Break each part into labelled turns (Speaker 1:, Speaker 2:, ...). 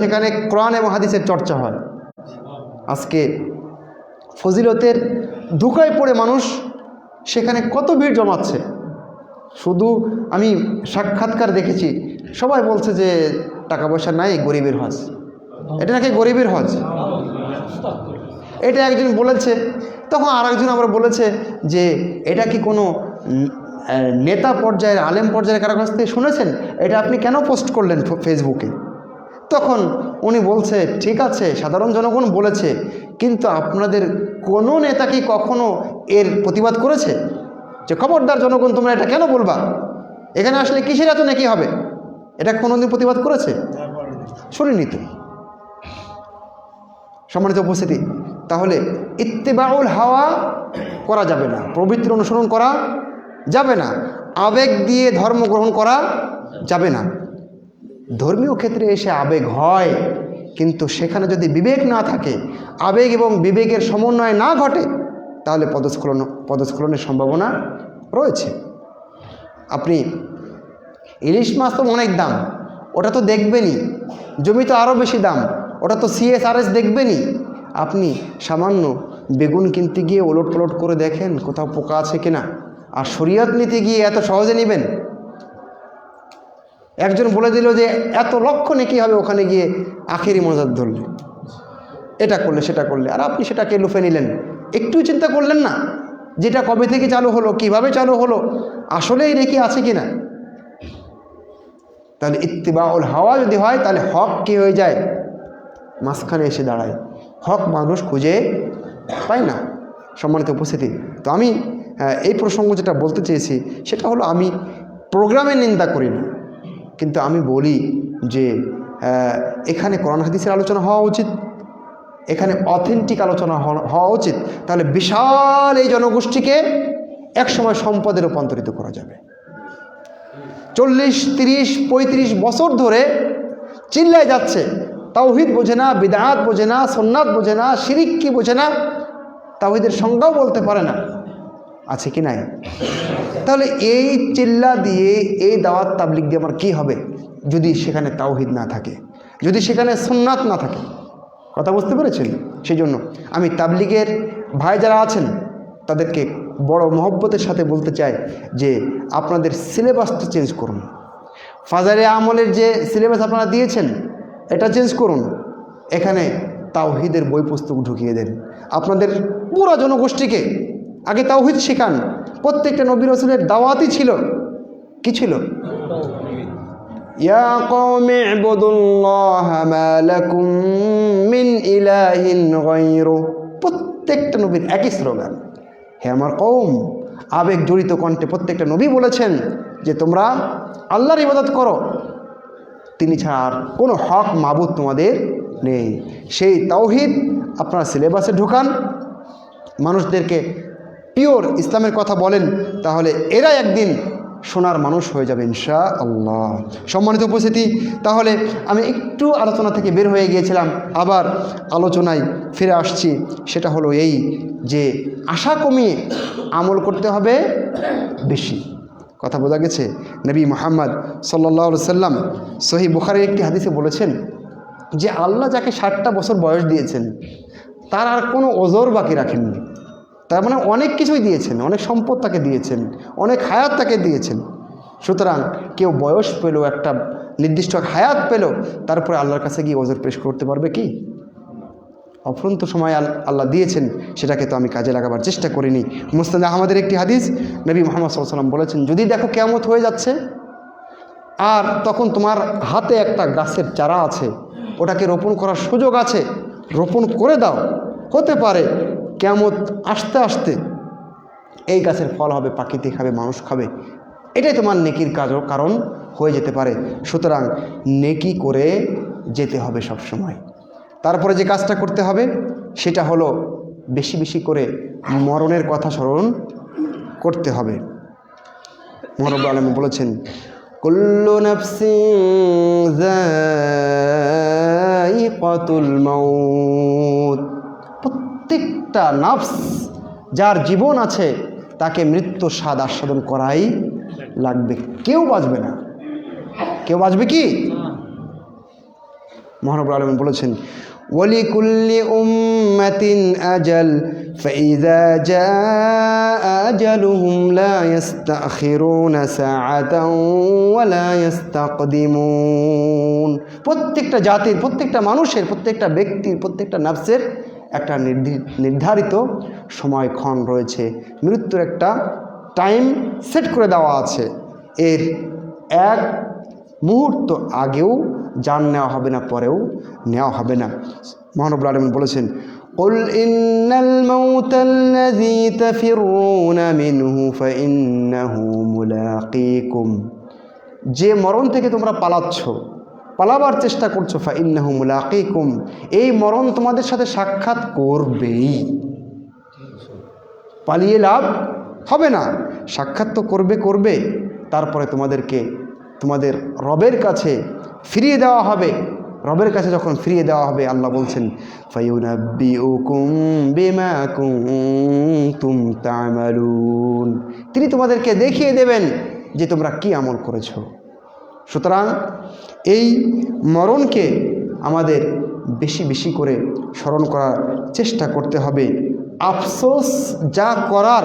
Speaker 1: সেখানে কোরআন এবং হাদিসের চর্চা হয়। আজকে ফজিলতের ধোকায় পড়ে মানুষ সেখানে কত ভিড় জমাচ্ছে? শুধু আমি সাক্ষাৎকার দেখেছি, সবাই বলছে যে টাকা পয়সা নাই, গরিবের হজ। এটা নাকি গরিবের হজ? এটা একজন বলেছে, তখন আর একজন আবার বলেছে যে এটা কি কোনো নেতা পর্যায়ের, আলেম পর্যায়ের কারও কাছ থেকে শুনেছেন? এটা আপনি কেন পোস্ট করলেন ফেসবুকে তখন উনি বলছে, ঠিক আছে, সাধারণ জনগণ বলেছে, কিন্তু আপনাদের কোনো নেতা কি কখনো এর প্রতিবাদ করেছে? যে খবরদার জনগণ, তোমরা এটা কেন বলবা? এখানে আসলে কিসের এত নাকি হবে? এটা কোনোদিন প্রতিবাদ করেছে? শুনিনি তো। সম্মানিত উপস্থিতি, তাহলে ইত্তেবাউল হাওয়া করা যাবে না, প্রবৃত্তির অনুসরণ করা যাবে না, আবেগ দিয়ে ধর্ম গ্রহণ করা যাবে না। ধর্মীয় ক্ষেত্রে এসে আবেগ হয়, কিন্তু সেখানে যদি বিবেক না থাকে, আবেগ এবং বিবেকের সমন্বয় না ঘটে, তাহলে পদস্খলন, পদস্খলনের সম্ভাবনা রয়েছে। আপনি ইলিশ মাছ তো অনেক দাম, ওটা তো দেখবেনই, জমি তো আরও বেশি দাম, ওটা তো সিএসআরএস দেখবেনই। আপনি সামান্য বেগুন কিনতে গিয়ে ওলট পলট করে দেখেন কোথাও পোকা আছে কিনা, আর শরীয়ত নিতে গিয়ে এত সহজে নেবেন? একজন বলে দিল যে, এত লক্ষ নেকি হবে ওখানে গিয়ে আখেরি মজার ধরলে? এটা করলে, সেটা করলে। আর আপনি সেটাকে লুফে নিলেন। একটু চিন্তা করলেন না, যেটা কবে থেকে চালু হলো, কীভাবে চালু হলো, আসলেই রেখে আছে কি না তাহলে ইত্তিবাউল হাওয়া যদি হয়, তাহলে হক কি হয়ে যায়? মাঝখানে এসে দাঁড়ায়। হক মানুষ খুঁজে পায় না সম্মানিত উপস্থিতি। তো আমি এই প্রসঙ্গ যেটা বলতে চেয়েছি, সেটা হলো আমি প্রোগ্রামের নিন্দা করি না কিন্তু আমি বলি যে এখানে কোরআন হাদিসের আলোচনা হওয়া উচিত। এখানে অথেন্টিক আলোচনা হওয়া- উচিত। তাহলে বিশাল এই জনগোষ্ঠীকে একসময় সম্পদে রূপান্তরিত করা যাবে। চল্লিশ, তিরিশ, পঁয়ত্রিশ বছর ধরে চিল্লায় যাচ্ছে। তাওহিদ বোঝে না, বিদাত বোঝে না সন্ন্যাত বোঝে না, শিরিক কি বোঝে না, তাওহিদের সংজ্ঞাও বলতে পারে না। আছে কি নাই? তাহলে এই চিল্লা দিয়ে, এই দাওয়াত তাবলিক দিয়ে আমার কী হবে যদি সেখানে তাওহিদ না থাকে? যদি সেখানে সুন্নাত না থাকে? কথা বুঝতে পেরেছেন? সেই জন্য আমি তাবলিগের ভাই যারা আছেন, তাদেরকে বড় মহব্বতের সাথে বলতে চাই যে আপনাদের সিলেবাসটা চেঞ্জ করুন। ফাজারে আমলের যে সিলেবাস আপনারা দিয়েছেন, এটা চেঞ্জ করুন। এখানে তাওহিদের বই পুস্তক ঢুকিয়ে দেন। আপনাদের পুরা জনগোষ্ঠীকে আগে তাওহিদ শেখান। প্রত্যেকটা নবী রসুলের দাওয়াতই ছিল। কি ছিল? প্রত্যেকটা নবীর একই স্লোগান। হে আমার কৌম আবেগ জড়িত কণ্ঠে প্রত্যেকটা নবী বলেছেন যে তোমরা আল্লাহর ইবাদত করো। তিনি ছাড়া আর কোনো হক মাবুদ তোমাদের নেই। সেই তাওহিদ আপনার সিলেবাসে ঢোকান। মানুষদেরকে পিওর ইসলামের কথা বলেন, তাহলে এরা একদিন সোনার মানুষ হয়ে যাবে ইনশা আল্লাহ সম্মানিত উপস্থিতি, তাহলে আমি একটু আলোচনা থেকে বের হয়ে গিয়েছিলাম, আবার আলোচনায় ফিরে আসছি, সেটা হলো এই যে আশা কমিয়ে আমল করতে হবে বেশি। কথা বোঝা গেছে? নবী মোহাম্মদ সাল্লাহ সাল্লাম সহি বুখারের একটি হাদিসে বলেছেন যে আল্লাহ যাকে ষাটটা বছর বয়স দিয়েছেন, তার আর কোনো ওজোর বাকি রাখেননি। তার মানে অনেক কিছুই দিয়েছেন, অনেক সম্পদ তাকে দিয়েছেন, অনেক হায়াত তাকে দিয়েছেন। সুতরাং কেউ বয়স পেল একটা নির্দিষ্ট হায়াত পেল তারপরে আল্লাহর কাছে গিয়ে ওজোর পেশ করতে পারবে কি? অফরন্ত সময় আল- আল্লাহ দিয়েছেন, সেটাকে তো আমি কাজে লাগাবার চেষ্টা করিনি। মুস্তাদ আহমদের একটি হাদিস, নবী মোহাম্মদ সাল্লাম বলেছেন, যদি দেখো কেমত হয়ে যাচ্ছে, আর তখন তোমার হাতে একটা গাছের চারা আছে, ওটাকে রোপণ করার সুযোগ আছে, রোপণ করে দাও। হতে পারে কেমত আসতে আসতে এই গাছের ফল হবে পাখিতে খাবে, মানুষ খাবে। এটাই তোমার নেকির কাজ, কারণ হয়ে যেতে পারে। সুতরাং নেকি করে যেতে হবে সব সময়। তারপরে যে কাজটা করতে হবে, সেটা হলো বেশি বেশি করে মরণের কথা স্মরণ করতে হবে। মহরব আলম বলেছেন, কুল্লু মাউত। প্রত্যেকটা নাফস যার জীবন আছে তাকে মৃত্যু স্বাদ আস্বাদন করাই লাগবে কেউ বাঁচবে না কেউ বাঁচবে কি মহানবুল আলমিন বলেছেন ولكل أمة أجل فإذا جاء أجلهم لا يستأخرون ساعة ولا يستقدمون প্রত্যেকটা জাতির প্রত্যেকটা মানুষের প্রত্যেকটা ব্যক্তির প্রত্যেকটা নাফসের একটা নির্ধি- নির্ধারিত সময়ক্ষণ রয়েছে মৃত্যুর একটা টাইম সেট করে দেওয়া আছে এর এক মুহূর্ত আগেও যান নেওয়া হবে না পরেও নেওয়া হবে না মহানবুল আলমিন বলেছেন قل إن الموت الذي تفرون منه فإنه ملاقيكم যে মরণ থেকে তোমরা পালাচ্ছ পালাবার চেষ্টা করছ ফা ইন্নাহু মুলাকিকুম। এই মরণ তোমাদের সাথে সাক্ষাৎ করবেই। পালিয়ে লাভ হবে না। সাক্ষাৎ তো করবে করবে। তারপরে তোমাদেরকে, তোমাদের রবের কাছে ফিরিয়ে দেওয়া হবে। রবের কাছে যখন ফিরিয়ে দেওয়া হবে, আল্লাহ বলছেন তিনি তোমাদেরকে দেখিয়ে দেবেন যে তোমরা কি আমল করেছ। সুতরাং এই মরণকে আমাদের বেশি বেশি করে স্মরণ করার চেষ্টা করতে হবে। আফসোস যা করার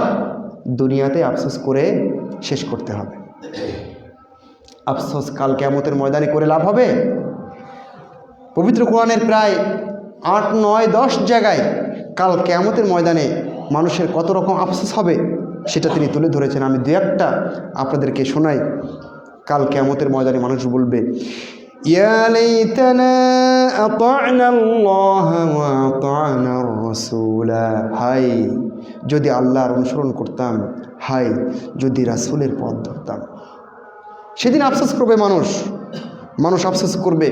Speaker 1: দুনিয়াতে আফসোস করে শেষ করতে হবে। আফসোস কাল কেমতের ময়দানে করে লাভ হবে। পবিত্র কোরআনের প্রায় আট, নয়, দশ জায়গায় কাল কেয়ামতের ময়দানে মানুষের কত রকম আফসোস হবে সেটা তিনি তুলে ধরেছেন। আমি দু একটা আপনাদেরকে শোনাই। কাল কেয়ামতের ময়দানে মানুষ বলবে হাই, যদি আল্লাহর অনুসরণ করতাম, হাই, যদি রাসূলের পথ ধরতাম। সেদিন আফসোস করবে মানুষ মানুষ আফসোস করবে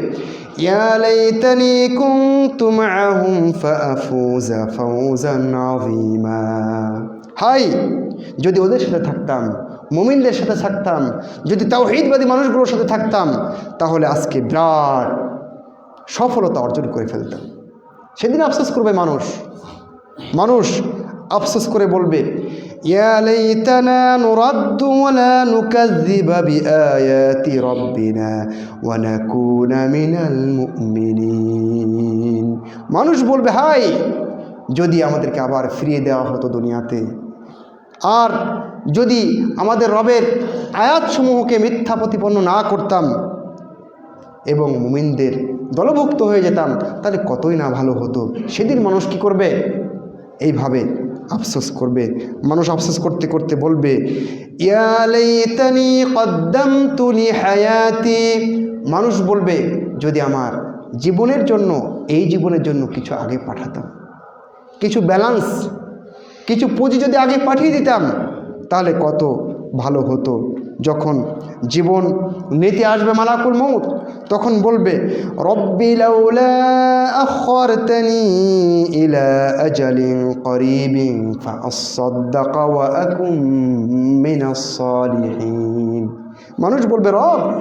Speaker 1: হাই, যদি ওদের সাথে থাকতাম মুমিনদের সাথে থাকতাম, যদি তাওহীদবাদী মানুষগুলোর সাথে থাকতাম, তাহলে আজকে বিরাট সফলতা অর্জন করে ফেলতাম। সেদিন আফসোস করবে মানুষ। মানুষ আফসোস করে বলবে মানুষ বলবে, হাই, যদি আমাদেরকে আবার ফিরিয়ে দেওয়া হতো দুনিয়াতে, আর যদি আমাদের রবের আয়াতসমূহকে মিথ্যা প্রতিপন্ন না করতাম এবং মুমিনদের দলভুক্ত হয়ে যেতাম, তাহলে কতই না ভালো হতো? সেদিন মানুষ কি করবে? এইভাবে আফসোস করবে। মানুষ আফসোস করতে করতে বলবে মানুষ বলবে, যদি আমার জীবনের জন্য, এই জীবনের জন্য কিছু আগে পাঠাতাম, কিছু ব্যালান্স কিছু পুঁজি যদি আগে পাঠিয়ে দিতাম তাহলে কত ভালো হতো? যখন জীবন নিতে আসবে মালাকুল মৌত তখন বলবে মানুষ বলবে, রব,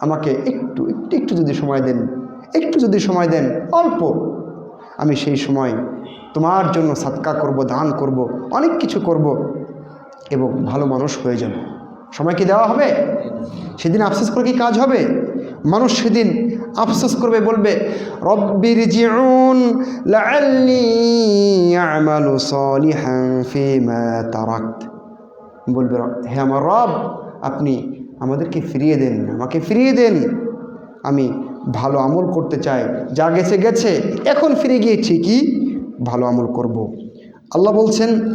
Speaker 1: আমাকে একটু একটু একটু যদি সময় দেন, একটু যদি সময় দেন, অল্প। আমি সেই সময় তোমার জন্য সাতকা করব, দান করব, অনেক কিছু করব। এবং ভালো মানুষ হয়ে যাব। সময় কি দেওয়া হবে? সেদিন আফসোস করে কি কাজ হবে? মানুষ সেদিন আফসোস করবে, বলবে রব্বির বলবে, হে আমার রব, আপনি আমাদেরকে ফিরিয়ে দেন আমাকে ফিরিয়ে দেন। আমি ভালো আমল করতে চাই, যা গেছে গেছে, এখন ফিরে গিয়ে ঠিকই ভালো আমল করব। আল্লাহ বলছেন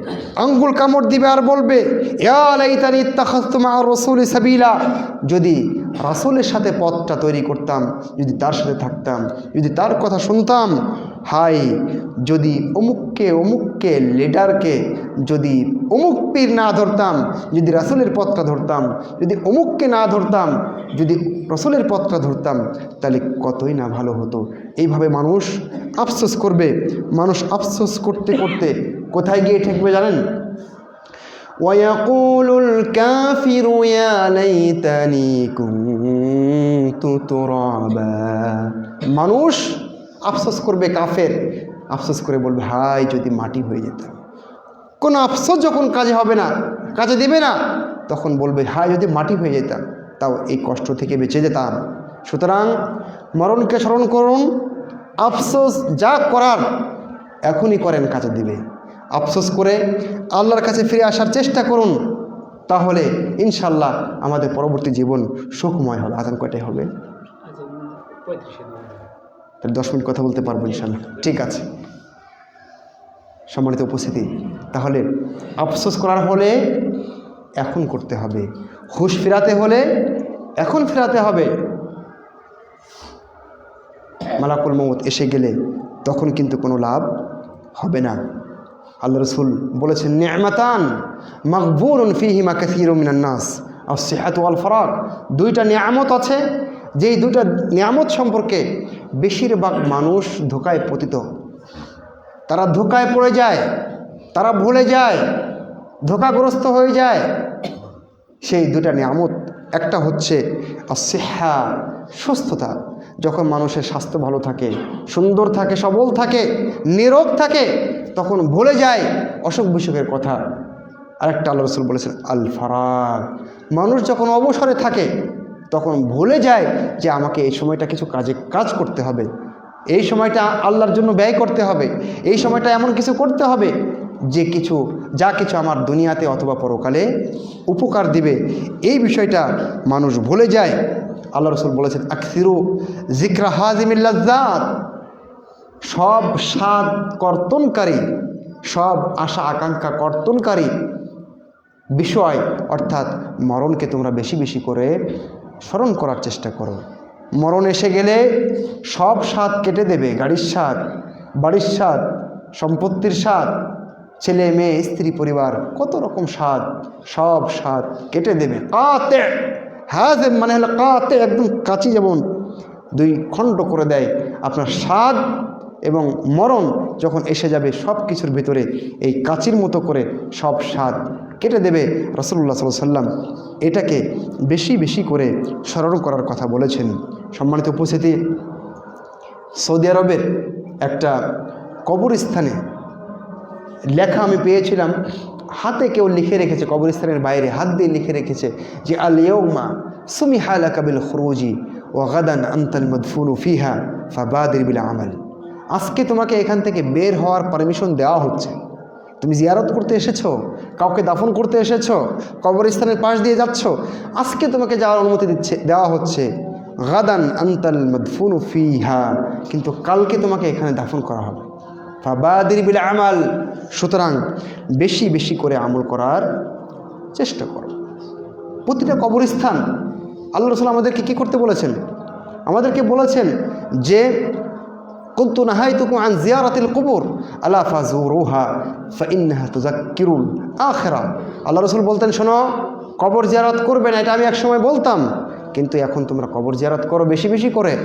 Speaker 1: আঙ্গুল কামড় দিবে আর বলবে রাসূলি সাবিলা। যদি রাসুলের সাথে পথটা তৈরি করতাম, যদি তার সাথে থাকতাম, যদি তার কথা শুনতাম, হাই, যদি অমুককে অমুককে, লিডারকে যদি অমুক পীর না ধরতাম, যদি রাসুলের পথটা ধরতাম, যদি অমুককে না ধরতাম, যদি রসুলের পথটা ধরতাম, তাহলে কতই না ভালো হতো। এইভাবে মানুষ আফসোস করবে। মানুষ আফসোস করতে করতে কোথায় গিয়ে ঠেকবে জানেন ويقول الكافر يا ليتني كنت ترابا মানুষ আফসোস করবে কাফের আফসোস করে বলবে হাই যদি মাটি হয়ে যেতাম কোনো আফসোস যখন কাজে হবে না কাজে দেবে না তখন বলবে হাই যদি মাটি হয়ে যেতাম তাও এই কষ্ট থেকে বেঁচে যেতাম সুতরাং মরণকে স্মরণ করুন আফসোস যা করার এখনই করেন কাজে দিবে আফসোস করে আল্লাহর কাছে ফিরে আসার চেষ্টা করুন, তাহলে ইনশাল্লাহ আমাদের পরবর্তী জীবন সুখময় হবে আজান কয়টায় হবে? তাহলে দশ মিনিট কথা বলতে পারব ইনশাল্লাহ। ঠিক আছে। সম্মানিত উপস্থিতি, তাহলে আফসোস করার হলে এখন করতে হবে। হুশ ফেরাতে হলে এখন ফেরাতে হবে। মালাকুল মৌত এসে গেলে তখন কিন্তু কোনো লাভ হবে না। আল্লাহ রসুল বলেছেন, নিয়ামাতান মকবুল ফিহিমা কাসির মিনান্নাস আর সেহাত আল ফরাক দুইটা নিয়ামত আছে, যেই দুইটা নিয়ামত সম্পর্কে বেশিরভাগ মানুষ ধোকায় পতিত। তারা ধোকায় পড়ে যায়, তারা ভুলে যায়, ধোকাগ্রস্ত হয়ে যায়। সেই দুটা নিয়ামত, একটা হচ্ছে অসিহা সুস্থতা। যখন মানুষের স্বাস্থ্য ভালো থাকে, সুন্দর থাকে, সবল থাকে, নিরোগ থাকে, তখন ভুলে যায় অসুখ বিসুখের কথা। আরেকটা আল্লাহ রসুল বলেছেন আল ফারাক মানুষ যখন অবসরে থাকে, তখন ভুলে যায় যে আমাকে এই সময়টা কিছু কাজে, কাজ করতে হবে। এই সময়টা আল্লাহর জন্য ব্যয় করতে হবে। এই সময়টা এমন কিছু করতে হবে যে কিছু, যা কিছু আমার দুনিয়াতে অথবা পরকালে উপকার দিবে। এই বিষয়টা মানুষ ভুলে যায় আল্লাহ রসুল বলেছেন, আকসিরু জিক্রা হাজিমিল্লাজাত সব স্বাদ কর্তনকারী, সব আশা আকাঙ্ক্ষা কর্তনকারী বিষয়, অর্থাৎ মরণকে তোমরা বেশি বেশি করে স্মরণ করার চেষ্টা করো। মরণ এসে গেলে সব স্বাদ কেটে দেবে, গাড়ির স্বাদ বাড়ির স্বাদ সম্পত্তির স্বাদ ছেলে, মেয়ে, স্ত্রী, পরিবার, কত রকম স্বাদ সব স্বাদ কেটে দেবে। কাতে হ্যাঁ মানে হলো কাতে, একদম কাচি যেমন দুই খণ্ড করে দেয়। আপনার স্বাদ এবং মরণ যখন এসে যাবে সব কিছুর ভিতরে, এই কাচির মতো করে সব স্বাদ কেটে দেবে রসল্লা সাল্লাহ সাল্লাম এটাকে বেশি বেশি করে স্মরণ করার কথা বলেছেন। সম্মানিত উপস্থিতি, সৌদি আরবের একটা কবরস্থানে লেখা আমি পেয়েছিলাম হাতে কেউ লিখে রেখেছে, কবরস্থানের বাইরে হাত দিয়ে লিখে রেখেছে যে আল ইয়ৌমা সুমি হালা কাবিল খরুজি ও গাদান আন্তাল মদফুনু ফিহা ফাবাদির বিল আমাল আজকে তোমাকে এখান থেকে বের হওয়ার পারমিশন দেওয়া হচ্ছে। তুমি জিয়ারত করতে এসেছ, কাউকে দাফন করতে এসেছ, কবরস্থানের পাশ দিয়ে যাচ্ছ, আজকে তোমাকে যাওয়ার অনুমতি দিচ্ছে, দেওয়া হচ্ছে, গাদান আন্তাল মদফুনু ফিহা। কিন্তু কালকে তোমাকে এখানে দাফন করা হবে। ফাবাদির বিল আমাল। সুতরাং বেশি বেশি করে আমল করার চেষ্টা করো। প্রতিটা কবরস্থান আল্লাহ রসুল আমাদেরকে কী করতে বলেছেন? আমাদেরকে বলেছেন যে, কুন্তু নাহাইতুকুম আন জিয়ারাতিল কুবুর, আলা ফাজুরুহা, ফাইন্নাহা তুজাক্কিরুল আখিরা। আল্লাহ রসুল বলতেন, শোনো, কবর জিয়ারত করবে না, এটা আমি একসময় বলতাম, কিন্তু এখন তোমরা কবর জিয়ারত করো বেশি বেশি করে।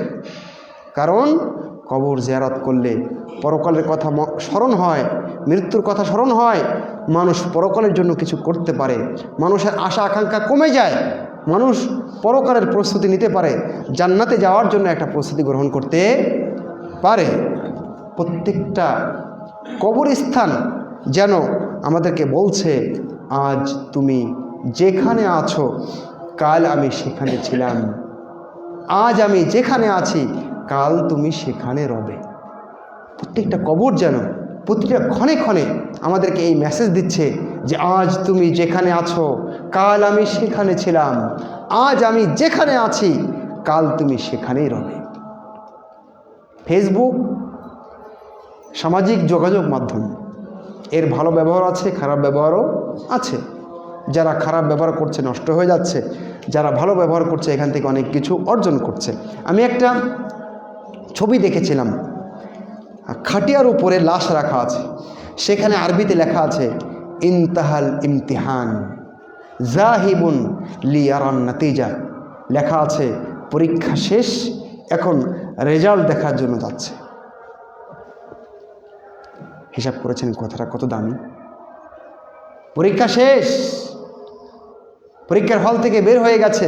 Speaker 1: কারণ কবর জিয়ারত করলে পরকালের কথা স্মরণ হয়, মৃত্যুর কথা স্মরণ হয়, মানুষ পরকালের জন্য কিছু করতে পারে। মানুষের আশা, আকাঙ্ক্ষা কমে যায়। মানুষ পরকালের প্রস্তুতি নিতে পারে। জান্নাতে যাওয়ার জন্য একটা প্রস্তুতি গ্রহণ করতে পারে। প্রত্যেকটা কবরস্থান যেন আমাদেরকে বলছে, আজ তুমি যেখানে আছো, কাল আমি সেখানে ছিলাম। আজ আমি যেখানে আছি কাল তুমি সেখানে রবে। প্রত্যেকটা কবর যেন, প্রতিটা ক্ষণে ক্ষণে আমাদেরকে এই মেসেজ দিচ্ছে যে, আজ তুমি যেখানে আছো, কাল আমি সেখানে ছিলাম, আজ আমি যেখানে আছি, কাল তুমি সেখানেই রবে। ফেসবুক সামাজিক যোগাযোগ মাধ্যম, এর ভালো ব্যবহার আছে, খারাপ ব্যবহারও আছে। যারা খারাপ ব্যবহার করছে, নষ্ট হয়ে যাচ্ছে, যারা ভালো ব্যবহার করছে, এখান থেকে অনেক কিছু অর্জন করছে। আমি একটা ছবি দেখেছিলাম। খাটিয়ার উপরে লাশ রাখা আছে। সেখানে আরবিতে লেখা আছে, ইনতাহাল ইমতিহান জাহিবুন লিয়ারান নাতিজা। লেখা আছে, পরীক্ষা শেষ, এখন রেজাল্ট দেখার জন্য যাচ্ছে। হিসাব করেছেন কথাটা কত দামি। পরীক্ষা শেষ, পরীক্ষার হল থেকে বের হয়ে গেছে,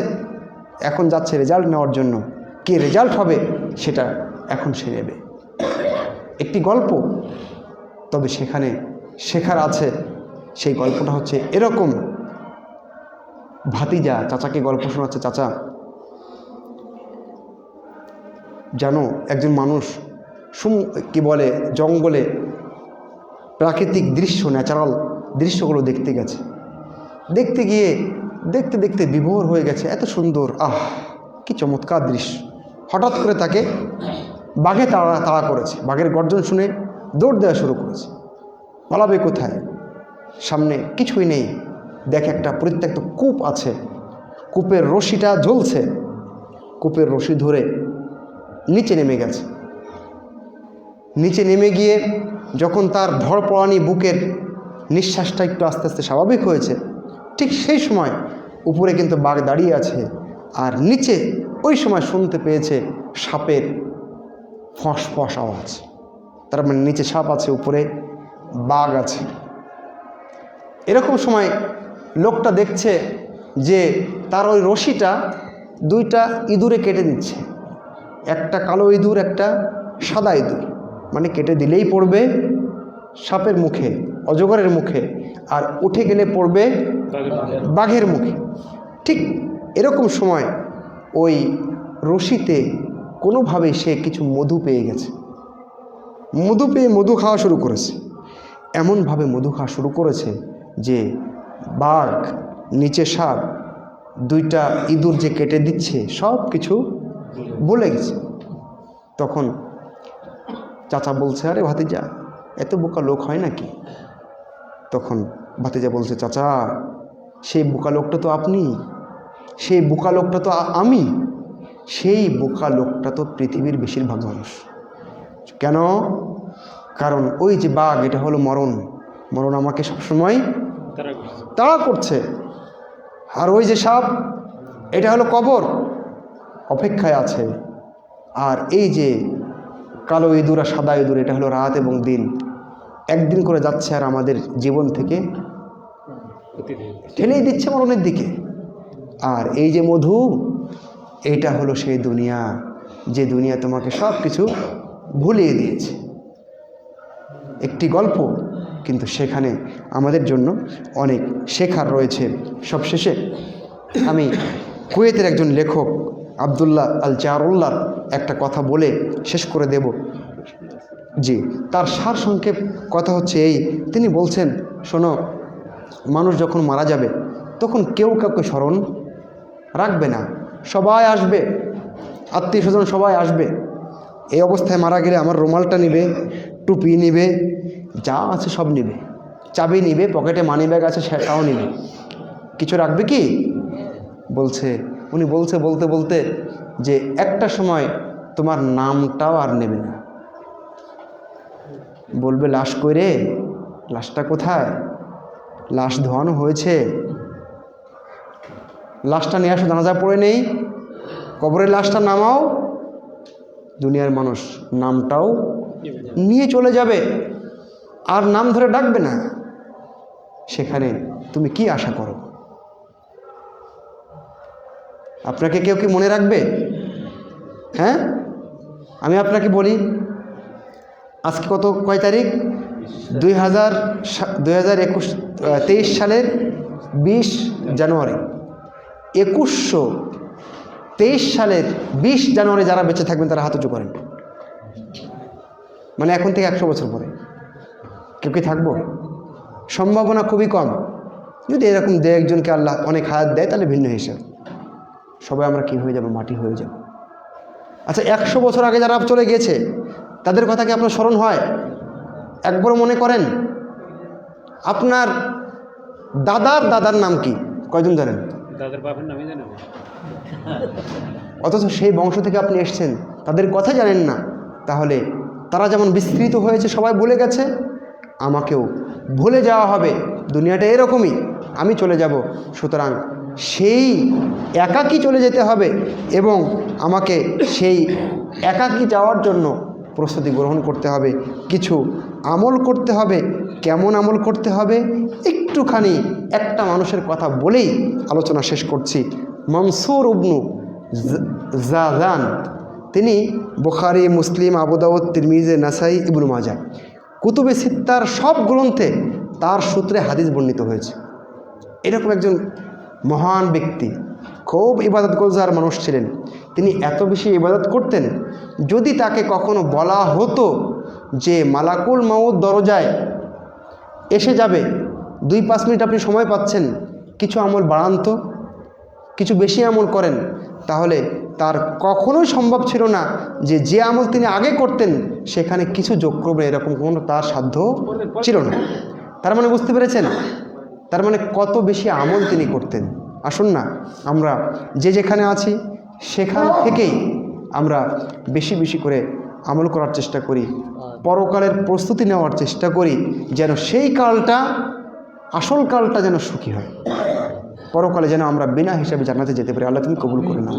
Speaker 1: এখন যাচ্ছে রেজাল্ট নেওয়ার জন্য। কি রেজাল্ট হবে সেটা এখন সে নেবে। একটি গল্প, তবে সেখানে শেখার আছে, সেই গল্পটা হচ্ছে এরকম। ভাতিজা চাচাকে গল্প শোনাচ্ছে, চাচা, জানো, একজন মানুষ সুম, কি বলে, জঙ্গলে প্রাকৃতিক দৃশ্য ন্যাচারাল দৃশ্যগুলো দেখতে গেছে। দেখতে গিয়ে, দেখতে দেখতে বিভোর হয়ে গেছে, এত সুন্দর, আহ, কি চমৎকার দৃশ্য। হঠাৎ করে তাকে বাঘে তাড়া তাড়া করেছে। বাঘের গর্জন শুনে দৌড় দেওয়া শুরু করেছে। পালাবে কোথায়? সামনে কিছুই নেই। দেখে একটা পরিত্যক্ত কূপ আছে। কূপের রশিটা জ্বলছে। কূপের রশি ধরে নিচে নেমে গেছে। নিচে নেমে গিয়ে যখন তার ধরপড়ানি বুকের নিঃশ্বাসটা একটু আস্তে আস্তে স্বাভাবিক হয়েছে, ঠিক সেই সময় উপরে কিন্তু বাঘ দাঁড়িয়ে আছে। আর নিচে ওই সময় শুনতে পেয়েছে সাপের ফস ফস আওয়াজ। তার মানে নিচে সাপ আছে, উপরে বাঘ আছে। এরকম সময় লোকটা দেখছে যে তার ওই রশিটা দুইটা ইঁদুরে কেটে দিচ্ছে। একটা কালো ইঁদুর, একটা সাদা ইঁদুর। মানে কেটে দিলেই পড়বে সাপের মুখে, অজগরের মুখে, আর উঠে গেলে পড়বে বাঘের মুখে। ঠিক এরকম সময় ওই রশিতে কোনোভাবে সে কিছু মধু পেয়ে গেছে। মধু পেয়ে মধু খাওয়া শুরু করেছে। এমনভাবে মধু খাওয়া শুরু করেছে যে বাঘ, নিচে সাপ, দুইটা ইঁদুর যে কেটে দিচ্ছে, সব কিছু বলে গেছে। তখন চাচা বলছে, আরে ভাতিজা, এত বোকা লোক হয় নাকি? তখন ভাতিজা বলছে, চাচা, সেই বোকা লোকটা তো আপনি, সেই বোকা লোকটা তো আমি। সেই বোকা লোকটা তো পৃথিবীর বেশিরভাগ মানুষ। কেন? কারণ ওই যে বাঘ এটা হলো মরণ। মরণ আমাকে সবসময় তাড়া করছে। আর ওই যে সাপ এটা হলো কবর। অপেক্ষায় আছে। আর এই যে কালো ইঁদুর আর সাদা ইঁদুর এটা হলো রাত এবং দিন। একদিন করে যাচ্ছে আর আমাদের জীবন থেকে ঠেলেই দিচ্ছে মরণের দিকে। আর এই যে মধু এটা হলো সেই দুনিয়া, যে দুনিয়া তোমাকে সব কিছু ভুলিয়ে দিয়েছে। একটি গল্প, কিন্তু সেখানে আমাদের জন্য অনেক শেখার রয়েছে। সবশেষে আমি কুয়েতের একজন লেখক, আবদুল্লাহ আল জারুল্লার একটা কথা বলে শেষ করে দেব। জি, তার সার সংক্ষেপ কথা হচ্ছে এই, তিনি বলছেন, শোনো, মানুষ যখন মারা যাবে, তখন কেউ কাউকে স্মরণ রাখবে না। সবাই আসবে, আত্মীয় স্বজন সবাই আসবে। এই অবস্থায় মারা গেলে আমার রুমালটা নিবে, টুপি নিবে, যা আছে সব নিবে। চাবি নিবে, পকেটে মানি ব্যাগ আছে সেটাও নিবে। কিছু রাখবে কি? বলছে, উনি বলছে বলতে বলতে যে একটা সময় তোমার নামটাও আর নেবে না। বলবে, লাশ করে লাশটা কোথায়? লাশ ধোয়ানো হয়েছে? লাশটা নিয়ে আসো, জানাজা পড়ে নেই। কবরের লাশটা নামাও। দুনিয়ার মানুষ নামটাও নিয়ে চলে যাবে। আর নাম ধরে ডাকবে না। সেখানে তুমি কি আশা করো? আপনাকে কেউ কি মনে রাখবে? হ্যাঁ? আমি আপনাকে বলি, আজকে কত, কয় তারিখ? দুই হাজার দুই হাজার একুশ তেইশ সালের বিশ জানুয়ারি। একুশশো তেইশ সালের বিশ জানুয়ারি যারা বেঁচে থাকবেন, তারা হাত উঁচু করেন। মানে এখন থেকে একশো বছর পরে। কেউ কি থাকব? সম্ভাবনা খুবই কম। যদি এরকম দু একজনকে আল্লাহ অনেক হায়াত দেয়, তাহলে ভিন্ন হিসাব। সবাই আমরা কী হয়ে যাব, মাটি হয়ে যাব। আচ্ছা একশো বছর আগে যারা চলে গেছে তাদের কথা কি আপনার স্মরণ হয়? একবার মনে করেন? আপনার দাদার দাদার নাম কি? কয়জন জানেন? অথচ সেই বংশ থেকে আপনি এসছেন, তাদের কথা জানেন না। তাহলে তারা যেমন বিস্তৃত হয়েছে, সবাই বলে গেছে। আমাকেও ভুলে যাওয়া হবে। দুনিয়াটা এরকমই। আমি চলে যাব। সুতরাং সেই একাকী চলে যেতে হবে এবং আমাকে সেই একাকী যাওয়ার জন্য প্রস্তুতি গ্রহণ করতে হবে। কিছু আমল করতে হবে। কেমন আমল করতে হবে? একটুখানি একটা মানুষের কথা বলেই আলোচনা শেষ করছি। মনসুর উবনু জাজান, তিনি বুখারি, মুসলিম আবুদাউদ তিরমিজে, নাসাই, ইবনু মাজা কুতুবে সিত্তার সব গ্রন্থে তার সূত্রে হাদিস বর্ণিত হয়েছে। এরকম একজন মহান ব্যক্তি, খুব ইবাদত গোজার মানুষ ছিলেন। তিনি এত বেশি ইবাদত করতেন, যদি তাকে কখনো বলা হতো যে মালাকুল মাউদ দরজায় এসে যাবে। দুই পাঁচ মিনিট আপনি সময় পাচ্ছেন, কিছু আমল বাড়ান তো কিছু বেশি আমল করেন, তাহলে তার কখনোই সম্ভব ছিল না যে যে আমল তিনি আগে করতেন, সেখানে কিছু যোগ করবে এরকম কোনো তার সাধ্য ছিল না। তার মানে বুঝতে পেরেছেন? তার মানে কত বেশি আমল তিনি করতেন। আসুন না, আমরা যে যেখানে আছি, সেখান থেকেই আমরা বেশি বেশি করে আমল করার চেষ্টা করি। পরকালের প্রস্তুতি নেওয়ার চেষ্টা করি যেন সেই কালটা, আসল কালটা যেন সুখী হয়। পরকালে যেন আমরা বিনা হিসাবে জানাতে যেতে পারি। আল্লাহ তুমি কবুল করে না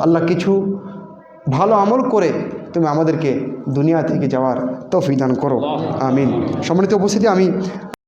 Speaker 1: আল্লাহ কিছু ভালো আমল করে তুমি আমাদেরকে দুনিয়া থেকে যাওয়ার তফিদান দান করো। আমিন। সম্মানিত উপস্থিতি, আমি